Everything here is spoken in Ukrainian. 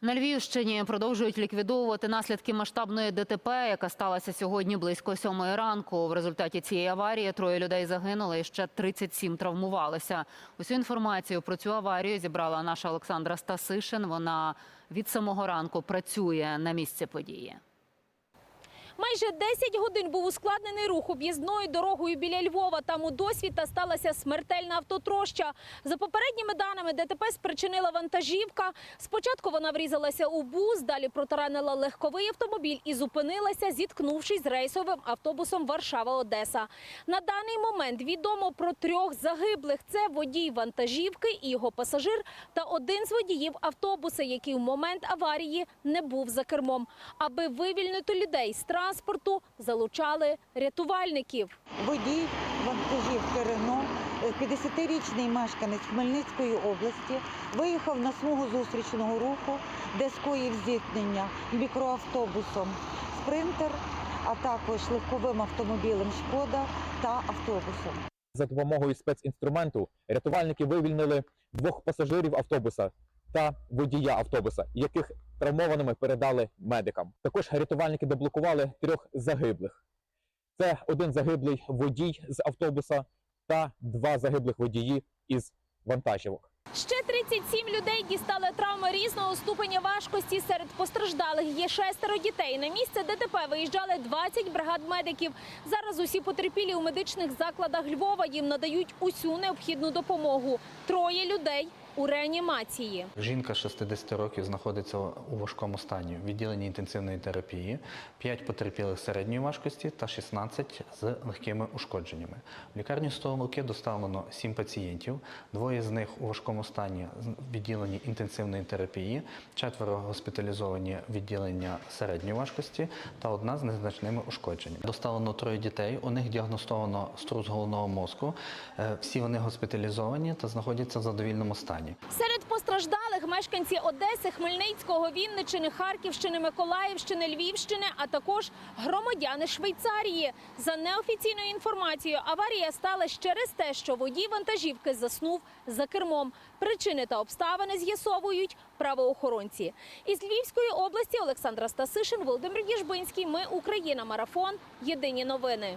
На Львівщині продовжують ліквідовувати наслідки масштабної ДТП, яка сталася сьогодні близько сьомої ранку. В результаті цієї аварії троє людей загинули і ще 37 травмувалися. Усю інформацію про цю аварію зібрала наша Олександра Стасишин. Вона від самого ранку працює на місці події. Майже 10 годин був ускладнений рух об'їзною дорогою біля Львова. Там у досвіта сталася смертельна автотроща. За попередніми даними, ДТП спричинила вантажівка. Спочатку вона врізалася у бус, далі протаранила легковий автомобіль і зупинилася, зіткнувшись з рейсовим автобусом Варшава-Одеса. На даний момент відомо про трьох загиблих. Це водій вантажівки і його пасажир та один з водіїв автобуса, який в момент аварії не був за кермом. Аби вивільнити людей з транспорту, залучали рятувальників. Водій вантажівки Рено, е, 50-річний мешканець Хмельницької області, виїхав на смугу зустрічного руху, де скоїв зіткнення мікроавтобусом Спринтер, а також легковим автомобілем Шкода та автобусом. За допомогою спецінструменту рятувальники вивільнили двох пасажирів автобуса та водія автобуса, яких травмованими передали медикам. Також рятувальники деблокували трьох загиблих. Це один загиблий водій з автобуса та два загиблих водії із вантажівок. Ще 37 людей дістали травми різного ступеня важкості. Серед постраждалих є шестеро дітей. На місце ДТП виїжджали 20 бригад медиків. Зараз усі потерпілі у медичних закладах Львова їм надають усю необхідну допомогу. Троє людей у реанімації. Жінка 60 років знаходиться у важкому стані в відділенні інтенсивної терапії, 5 потерпілих середньої важкості та 16 з легкими ушкодженнями. В лікарню Столоки доставлено 7 пацієнтів, двоє з них у важкому стані в відділенні інтенсивної терапії, четверо госпіталізовані в відділення середньої важкості та одна з незначними ушкодженнями. Доставлено троє дітей, у них діагностовано струс головного мозку. Е, Всі вони госпіталізовані та знаходяться в задовільному стані. Серед постраждалих мешканці Одеси, Хмельницького, Вінниччини, Харківщини, Миколаївщини, Львівщини, а також громадяни Швейцарії. За неофіційною інформацією, аварія сталася через те, що водій вантажівки заснув за кермом. Причини та обставини з'ясовують правоохоронці. Із Львівської області Олександра Стасишин, Володимир Єжбинський. Ми Україна. Марафон. Єдині новини.